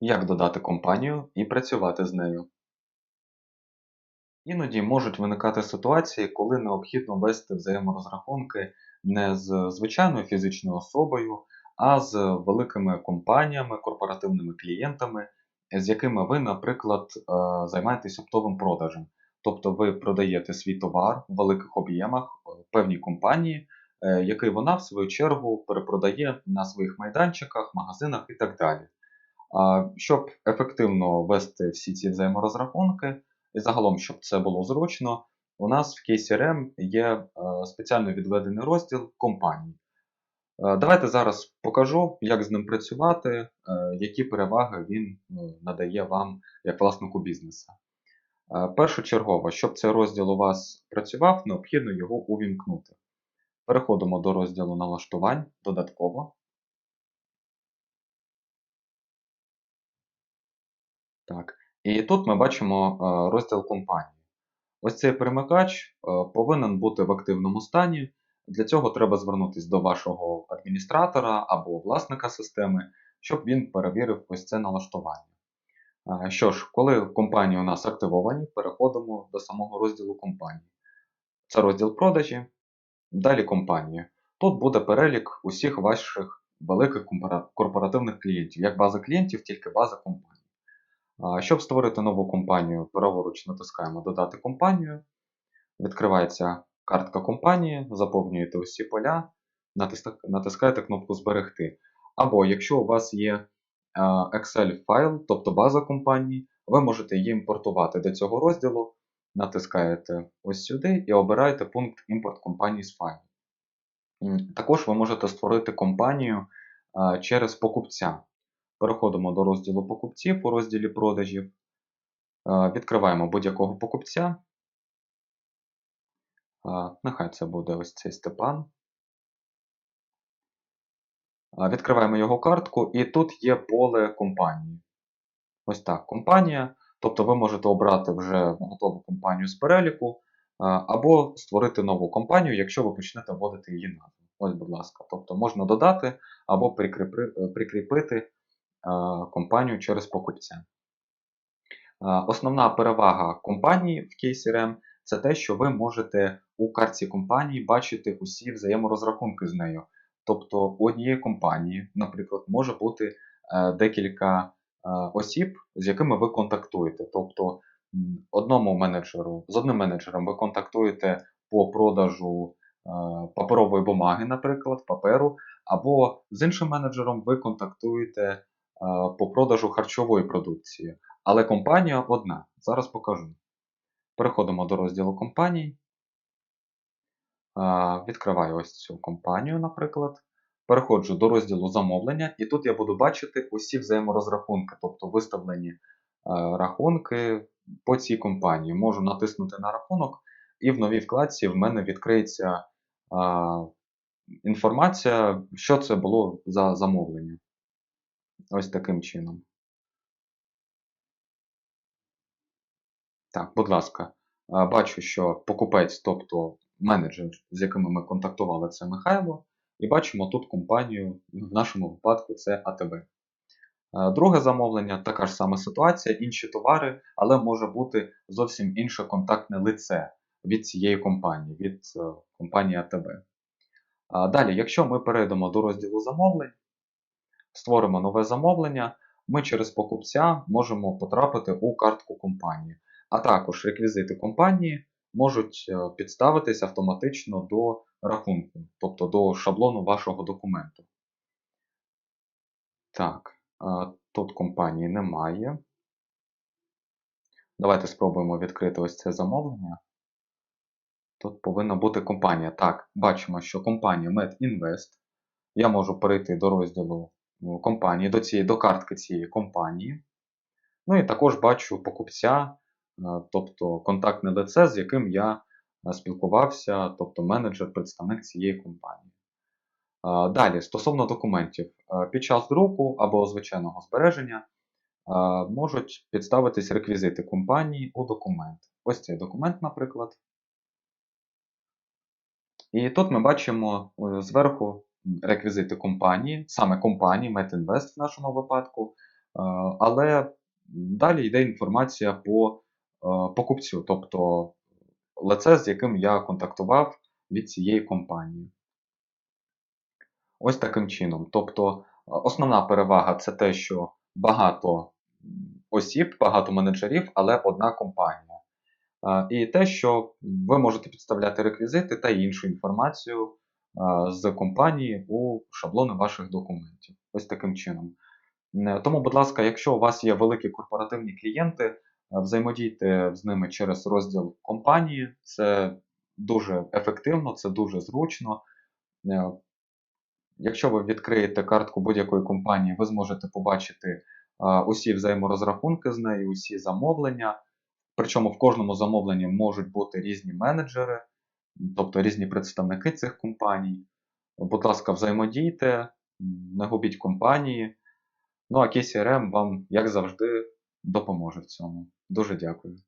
Як додати компанію і працювати з нею? Іноді можуть виникати ситуації, коли необхідно вести взаєморозрахунки не з звичайною фізичною особою, а з великими компаніями, корпоративними клієнтами, з якими ви, наприклад, е, займаєтесь оптовим продажем. Тобто ви продаєте свій товар в великих об'ємах певній компанії, е, який вона, в свою чергу, перепродає на своїх майданчиках, магазинах і так далі. Щоб ефективно вести всі ці взаєморозрахунки, і загалом, щоб це було зручно, у нас в KCRM є е, спеціально відведений розділ компаній. Е, Давайте зараз покажу, як з ним працювати, які переваги він ну, надає вам як власнику бізнесу. Е, Першочергово, щоб цей розділ у вас працював, необхідно його увімкнути. Переходимо до розділу налаштувань додатково. Так. І тут ми бачимо е, розділ компанії. Ось цей перемикач е, повинен бути в активному стані. Для цього треба звернутися до вашого адміністратора або власника системи, щоб він перевірив ось це налаштування. Що ж, коли компанії у нас активовані, переходимо до самого розділу компанії. Це розділ продажі, далі компанії. Тут буде перелік усіх ваших великих корпоративних клієнтів, як база клієнтів, тільки база компаній. Щоб створити нову компанію, праворуч натискаємо Додати компанію. Відкривається картка компанії, заповнюєте усі поля, натиска- натискаєте кнопку Зберегти. Або якщо у вас є Excel файл, тобто база компанії, ви можете її імпортувати до цього розділу, натискаєте ось сюди і обираєте пункт Імпорт компанії з файлу. М, Також ви можете створити компанію через покупця. Переходимо до розділу покупців у розділі продажів. Відкриваємо будь-якого покупця. Нехай це буде ось цей Степан. Відкриваємо його картку, і тут є поле компанії. Ось так, компанія. Тобто ви можете обрати вже готову компанію з переліку, або створити нову компанію, якщо ви почнете вводити її назву. Ось, будь ласка. Тобто можна додати або е, прикріпити компанію через покупця. Основна перевага компанії в KCRM це те, що ви можете у картці компанії бачити усі взаєморозрахунки з нею. Тобто у однієї компанії, наприклад, може бути е, декілька е, осіб, з якими ви контактуєте. Тобто одному менеджеру, з одним менеджером ви контактуєте по продажу е, паперової бумаги, наприклад, паперу, або з іншим менеджером ви контактуєте по продажу харчової продукції. Але компанія одна. Зараз покажу. Переходимо до розділу компаній. Відкриваю ось цю компанію, наприклад. Переходжу до розділу замовлення, і тут я буду бачити усі взаєморозрахунки, тобто виставлені е, рахунки по цій компанії. Можу натиснути на рахунок, і в новій вкладці в мене відкриється інформація, що це було за замовлення. Ось таким чином. Так, будь ласка, бачу, що покупець, тобто менеджер, з якими ми контактували, це Михайло. І бачимо тут компанію, в нашому випадку це АТБ. Е, Друге замовлення, така ж сама ситуація, інші товари, але може бути зовсім інше контактне лице від цієї компанії, від е, компанії АТБ. Далі, якщо ми перейдемо до розділу замовлень, створимо нове замовлення, ми через покупця можемо потрапити у картку компанії. А також реквізити компанії можуть е, підставитись автоматично до рахунку, тобто до шаблону вашого документу. Так, тут компанії немає. Давайте спробуємо відкрити ось це замовлення. Тут повинна бути компанія. Так, бачимо, що компанія MedInvest. Я можу перейти до розділу ну, компанії, до, цієї, до картки цієї компанії. Ну і також бачу покупця, тобто контактне лице, з яким я е, спілкувався, тобто менеджер, представник цієї компанії. Е, Далі, стосовно документів, Е, під час друку або звичайного збереження е, можуть підставитись реквізити компанії у документ. Ось цей документ, наприклад. І тут ми бачимо е, зверху реквізити компанії, саме компанії MedInvest в нашому випадку, е, але далі йде інформація по е, покупцю, тобто лице, з яким я контактував від цієї компанії. Ось таким чином. Тобто, е, основна перевага це те, що багато осіб, багато менеджерів, але одна компанія. Е, І те, що ви можете підставляти реквізити та іншу інформацію е, з компанії у шаблони ваших документів. Ось таким чином. Е, Тому, будь ласка, якщо у вас є великі корпоративні клієнти, е, взаємодійте з ними через розділ компанії. Це дуже ефективно, це дуже зручно. Е, Якщо ви відкриєте картку будь-якої компанії, ви зможете побачити усі взаєморозрахунки з нею, усі замовлення. Причому в кожному замовленні можуть бути різні менеджери, тобто різні представники цих компаній. Будь ласка, взаємодійте, не губіть компанії. Ну а KCRM вам, як завжди, допоможе в цьому. Дуже дякую.